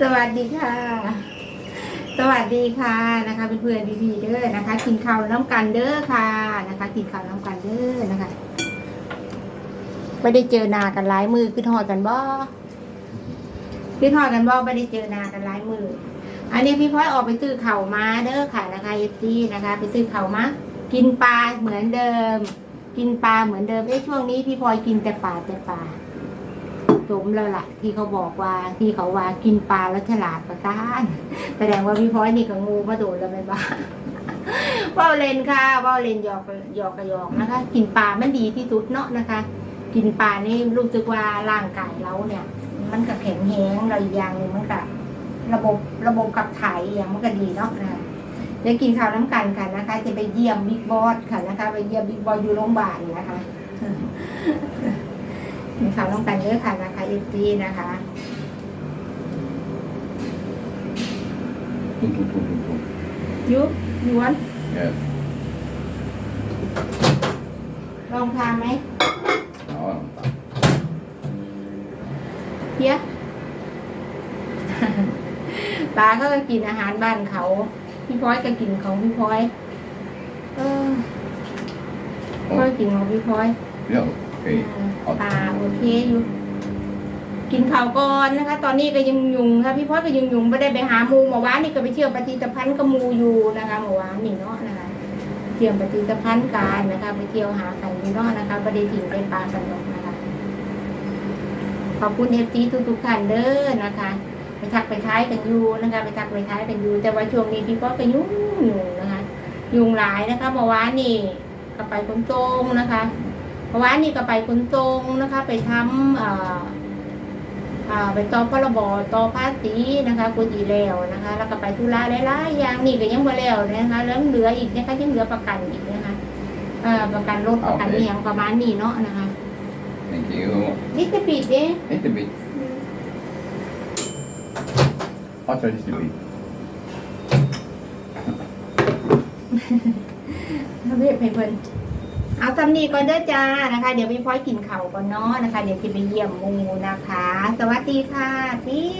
สวัสดีค่ะ สวัสดีค่ะนะคะเพื่อนๆพี่ๆเด้อนะคะ กินข้าวน้ำกันเด้อค่ะนะคะ กินข้าวน้ำกันเด้อนะคะไม่ได้เจอนากันหลายมือคือทอดกันบ่คือทอดกันบ่ไม่ได้เจอนากันหลายมืออันนี้พี่พ้อยออกไปตื้อเข่าวมาเด้อค่ะนะคะเอฟซีนะคะ ไปตื้อเข่าวมากินปลาเหมือนเดิม กินปลาเหมือนเดิมเอ้ช่วงนี้พี่พลอยกินแต่ปลาแต่ปลา สมแล้วล่ะ ที่เขาบอกว่าที่เขาว่ากินปลาแล้วฉลาดประการแสดงว่าพี่พลอยนี่ก็งูมาโดนแล้วไหมบ้าว่าเลนค่ะว่าเลนหยอกหยอกกระยอกนะคะ กินปลามันดีที่สุดเนาะนะคะ กินปลานี่รู้สึกว่าร่างกายเราเนี่ย มันก็แข็งแรงเราอีกอย่างหนึ่งมันก็ระบบระบบขับถ่ายอย่างมันก็ดีเนาะนะคะเดี๋ยวกินข้าวน้ำกันค่ะนะคะ จะไปเยี่ยมบิ๊กบอสค่ะนะคะ ไปเยี่ยมบิ๊กบอสอยู่โรงพยาบาลนะคะ กินข้าวน้ำกันเยอะค่ะนะคะเอฟซีนะคะ Tum, tum, tum, tum, tum. ยุยวน Yes. ลองทานไหม Ja, vänta. เพียตาเขาก็กินอาหารบ้านเขา พี่พ้อยก็กินของพี่พ้อย เออพ้อยกินของพี่พ้อย Ja, okej. ตาโอเคอยู่กินข้าวก่อนนะคะ ตอนนี้ก็ยังยุงค่ะพี่พ้อก็ยังยุงไม่ได้ไปหาหมูเมื่อวานนี่ก็ไปเที่ยวปฏิตพันธ์กับมูอยู่นะคะเมื่อวานนี่เนาะนะคะเที่ยวปฏิตพันธ์กันนะคะ ไปเที่ยวหากันอยู่เนาะนะคะไม่ได้ถิ่งได้ปลากันหรอกนะคะ ขอบคุณเอฟซีทุกๆท่านเด้อนะคะไปทักไปท้ายกันอยู่นะคะ ไปทักไปท้ายกันอยู่แต่ว่าช่วงนี้พี่พ้อก็ยุ่งยุ่งนะคะ ยุงหลายนะคะเมื่อวานนี่ก็ไปขนส่งนะคะ เมื่อวานนี่ก็ไปขนส่งนะคะ ไปทำเอ่ออ่าไปต่อพรบต่อภาษีนะคะกุฏิแล้วนะคะ แล้วก็ไปธุระหลายๆอย่างนี่ก็ยังบ่แล้วนะคะแล้วเหลืออีกนะคะยังเหลือประกันอีกนะคะเอ่อประกันรถประกันอหย่างประมาณนี้เนาะนะคะ Thank you. นี่จะปิดเด้ Lite bit. Ja, så lite bit. เอาเรียกไปเพิ่น เอาตำนีก่อนเด้อจ้านะคะ เดี๋ยวพี่พ้อยกินเข่าก่อนเนาะนะคะ เดี๋ยวจะไปเยี่ยมมูนะคะ สวัสดีค่ะพี่